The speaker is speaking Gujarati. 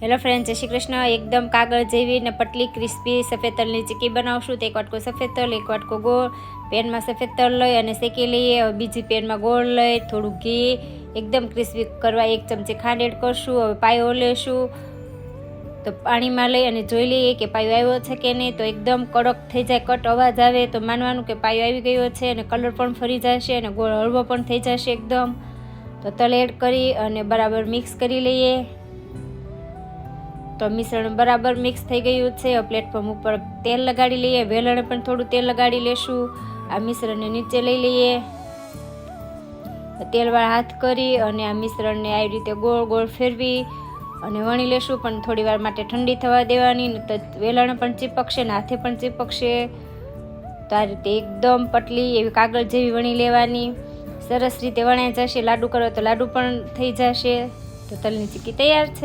હેલો ફ્રેન્ડ, જય શ્રી કૃષ્ણ. એકદમ કાગળ જેવી ને પતલી ક્રિસ્પી સફેદ તલની ચીકી બનાવશું. તો એક વાટકો સફેદ તલ, એક વાટકો ગોળ. પેનમાં સફેદ તલ લઈ અને શેકી લઈએ. હવે બીજી પેનમાં ગોળ લઈ, થોડું ઘી. એકદમ ક્રિસ્પી કરવા એક ચમચી ખાંડ એડ કરશું. હવે પાયો લેશું. તો પાણીમાં લઈ અને જોઈ લઈએ કે પાયો આવ્યો છે કે નહીં. તો એકદમ કડક થઈ જાય, કટ અવાજ આવે. તો માનવાનું કે પાયો આવી ગયો છે અને કલર પણ ફરી જશે અને ગોળ હળવો પણ થઈ જશે એકદમ. તો તલ એડ કરી અને બરાબર મિક્સ કરી લઈએ. તો મિશ્રણ બરાબર મિક્સ થઈ ગયું છે. પ્લેટફોર્મ ઉપર તેલ લગાડી લઈએ. વેલણે પણ થોડું તેલ લગાડી લેશું. આ મિશ્રણને નીચે લઈ લઈએ. તેલવાળા હાથ કરી અને આ મિશ્રણને આવી રીતે ગોળ ગોળ ફેરવી અને વણી લેશું. પણ થોડી વાર માટે ઠંડી થવા દેવાની તો વેલણ પણ ચીપકશે ને હાથે પણ ચીપકશે. તો આ રીતે એકદમ પટલી એવી કાગળ જેવી વણી લેવાની. સરસ રીતે વણાઈ જશે. લાડુ કરો તો લાડુ પણ થઈ જશે. તો તલની ચીકી તૈયાર છે.